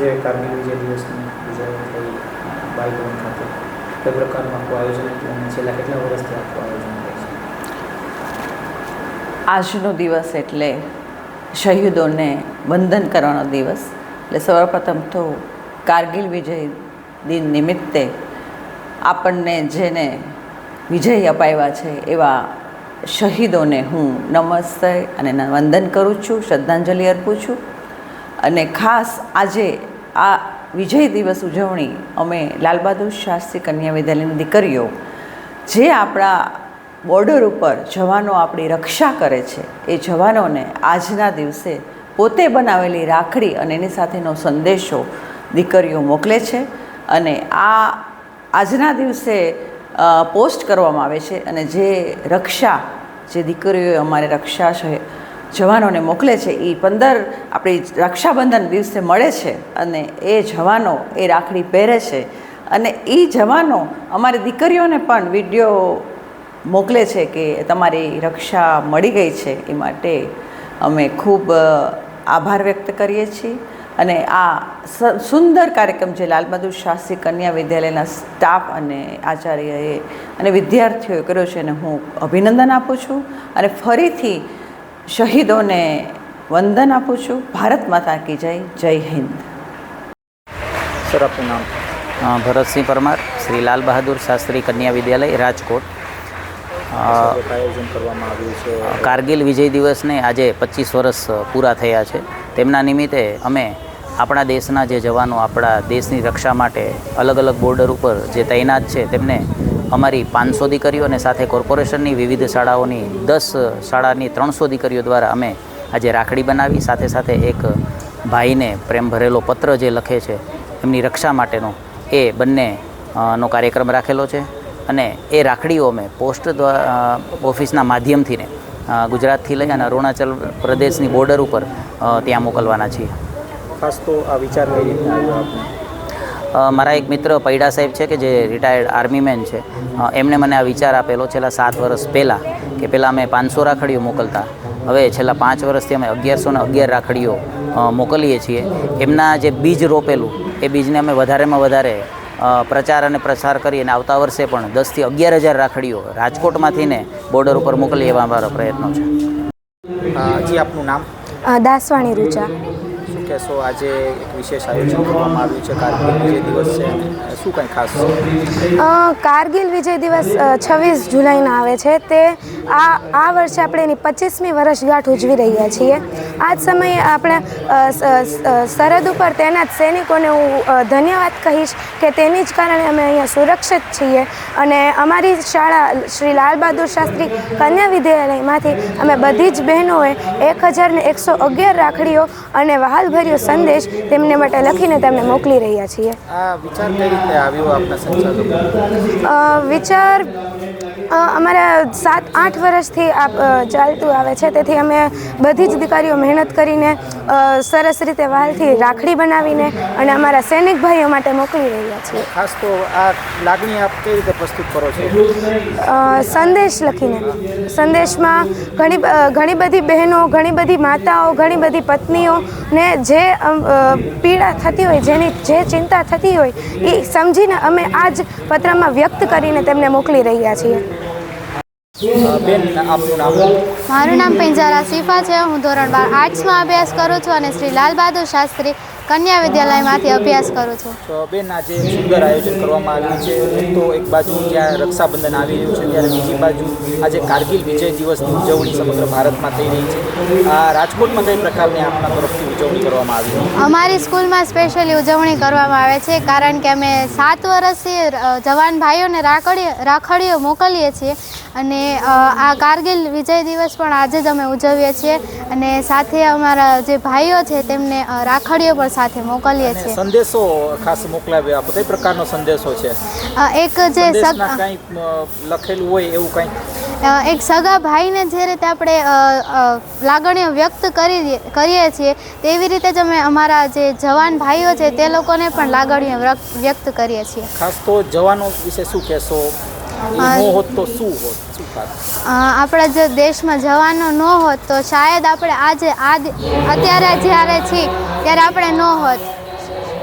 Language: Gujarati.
દિવસની ઉજવણી થઈ. બાલભવન ખાતે કઈ પ્રકારનું આખું આયોજન હતું અને છેલ્લા કેટલા વર્ષથી આખું આયોજન થાય છે? આજનો દિવસ એટલે શહીદોને વંદન કરવાનો દિવસ. એટલે સર્વપ્રથમ તો કારગિલ વિજય દિન નિમિત્તે આપણને જેને વિજય અપાવ્યા છે એવા શહીદોને હું નમસ્તે અને વંદન કરું છું, શ્રદ્ધાંજલિ અર્પું છું. અને ખાસ આજે આ વિજય દિવસ ઉજવણી અમે લાલબહાદુર શાસ્ત્રી કન્યા વિદ્યાલયની દીકરીઓ, જે આપણા બોર્ડર ઉપર જવાનો આપણી રક્ષા કરે છે, એ જવાનોને આજના દિવસે પોતે બનાવેલી રાખડી અને એની સાથેનો સંદેશો દીકરીઓ મોકલે છે અને આ આજના દિવસે પોસ્ટ કરવામાં આવે છે અને જે રક્ષા, જે દીકરીઓએ અમારે રક્ષા છે જવાનોને મોકલે છે એ પંદર આપણી રક્ષાબંધન દિવસે મળે છે અને એ જવાનો, એ રાખડી પહેરે છે. અને એ જવાનો અમારી દીકરીઓને પણ વીડિયો મોકલે છે કે તમારી રક્ષા મળી ગઈ છે, એ માટે અમે ખૂબ આભાર વ્યક્ત કરીએ છીએ. અને આ સુંદર કાર્યક્રમ જે લાલબહાદુર શાસ્ત્રી કન્યા વિદ્યાલયના સ્ટાફ અને આચાર્યએ અને વિદ્યાર્થીઓએ કર્યો છે અને હું અભિનંદન આપું છું. અને ફરીથી શહીદોને વંદન આપું છું. ભારત માતા કી જય જય હિન્દ. સર આપનું નામ? ભરતસિંહ પરમાર શ્રી લાલ બહાદુર શાસ્ત્રી કન્યા વિદ્યાલય રાજકોટ. આયોજન કરવામાં આવ્યું છે. કારગિલ વિજય દિવસને આજે પચીસ વર્ષ પૂરા થયા છે. તેમના નિમિત્તે અમે આપણા દેશના જે જવાનો આપણા દેશની રક્ષા માટે અલગ અલગ બોર્ડર ઉપર જે તૈનાત છે તેમને અમારી પાંચસો દીકરીઓ અને સાથે કોર્પોરેશનની વિવિધ શાળાઓની દસ શાળાની ત્રણસો દીકરીઓ દ્વારા અમે આજે રાખડી બનાવી. સાથે સાથે એક ભાઈને પ્રેમ ભરેલો પત્ર જે લખે છે, એમની રક્ષા માટેનો, એ બંને નો કાર્યક્રમ રાખેલો છે. અને એ રાખડીઓ અમે પોસ્ટ ઓફિસના માધ્યમથી ને ગુજરાતથી લઈ અને અરુણાચલ પ્રદેશની બોર્ડર ઉપર ત્યાં મોકલવાના છીએ. ખાસ તો આ વિચાર કઈ રીતના મારા એક મિત્ર પૈડા સાહેબ છે કે જે રિટાયર્ડ આર્મીમેન છે. એમણે મને આ વિચાર આપેલો છેલ્લા સાત વર્ષ પહેલાં કે પહેલાં અમે પાંચસો રાખડીઓ મોકલતા. હવે છેલ્લા પાંચ વર્ષથી અમે અગિયારસો ને અગિયાર રાખડીઓ મોકલીએ છીએ. એમના જે બીજ રોપેલું એ બીજને અમે વધારેમાં વધારે પ્રચાર અને પ્રસાર કરી અને આવતા વર્ષે પણ દસથી અગિયાર હજાર રાખડીઓ રાજકોટમાંથીને બોર્ડર ઉપર મોકલી એવા અમારા પ્રયત્નો છે. જી આપનું નામ? દાસવાણી રૂચા. કહેશો આજે એક વિશેષ આયોજન કરવામાં આવ્યું છે, કારગિલ વિજય દિવસ છે. શું કંઈ ખાસ? છે કારગિલ વિજય દિવસ છવ્વીસ જુલાઈના આવે છે. તે આ આ વર્ષે આપણે એની પચીસમી વર્ષગાંઠ ઉજવી રહ્યા છીએ. આ જ સમયે આપણે સરહદ ઉપર તૈનાત સૈનિકોને હું ધન્યવાદ કહીશ કે તેની જ કારણે અમે અહીંયા સુરક્ષિત છીએ અને અમારી શાળા શ્રી લાલ બહાદુર શાસ્ત્રી કન્યા વિદ્યાલયમાંથી અમે બધી જ બહેનોએ એક હજાર ને એકસો અગિયાર રાખડીઓ અને વહાલભર્યો સંદેશ તેમને માટે લખીને તેમને મોકલી રહ્યા છીએ. વિચાર કઈ રીતે આવ્યો આપના સંચાલકો વિચાર અમારા સાત આઠ વર્ષથી આ ચાલતું આવે છે. તેથી અમે બધી જ દીકરીઓ મહેનત કરીને સરસ રીતે વાલથી રાખડી બનાવીને અને અમારા સૈનિક ભાઈઓ માટે મોકલી રહ્યા છીએ. ખાસ તો આ લાગણી આપ કેવી રીતે પ્રસ્તુત કરો છો? સંદેશ લખીને. સંદેશમાં ઘણી ઘણી બધી બહેનો ઘણી બધી માતાઓ ઘણી બધી પત્નીઓને જે પીડા થતી હોય જેની જે ચિંતા થતી હોય એ સમજીને અમે આ જ પત્રમાં વ્યક્ત કરીને તેમને મોકલી રહ્યા છીએ. બેન આપનું નામ? મારું નામ પિંજારા શિફા છે. હું ધોરણ બાર આર્ટ્સમાં અભ્યાસ કરું છું અને શ્રી લાલ બહાદુર શાસ્ત્રી કન્યા વિદ્યાલયમાંથી અભ્યાસ કરું છું. તો બેન આજે સુંદર આયોજન કરવામાં આવ્યું છે. તો એક બાજુ જ્યાં રક્ષાબંધન આવી રહ્યું છે ત્યારે બીજી બાજુ આજે કારગિલ વિજય દિવસની ઉજવણી સમગ્ર ભારતમાં થઈ રહી છે. આ રાજકોટમાં કઈ પ્રકારની આપના તરફથી ઉજવણી કરવામાં આવી અમારી સ્કૂલમાં સ્પેશિયલી ઉજવણી કરવામાં આવે છે કારણ કે અમે સાત વર્ષથી જવાન ભાઈઓને રાખડી રાખડીઓ મોકલીએ છીએ અને આ કારગિલ વિજય દિવસ પણ આજે જ અમે ઉજવીએ છીએ. અને સાથે અમારા જે ભાઈઓ છે તેમને રાખડીઓ પણ સાથે મોકલીએ છીએ. સંદેશો ખાસ મોકલાવ્યો આપો કઈ પ્રકારનો સંદેશો છે? એક જે સંદેશમાં સગ કંઈ અ, લખેલું હોય એવું કંઈ? એક સગા ભાઈને જે રીતે આપણે લાગણીઓ વ્યક્ત કરી કરીએ છીએ તેવી રીતે જ અમે અમારા જે જવાન ભાઈઓ છે તે લોકોને પણ લાગણીઓ વ્યક્ત- કરીએ છીએ. ખાસ તો જવાનો વિશે શું કહેશો. ન હોત તો શું હોત? શું થાત આપણા જે દેશમાં જવાનો ન હોત તો શાયદ આપણે આજે આ અત્યારે જ્યારે છીએ ત્યારે આપણે ન હોત.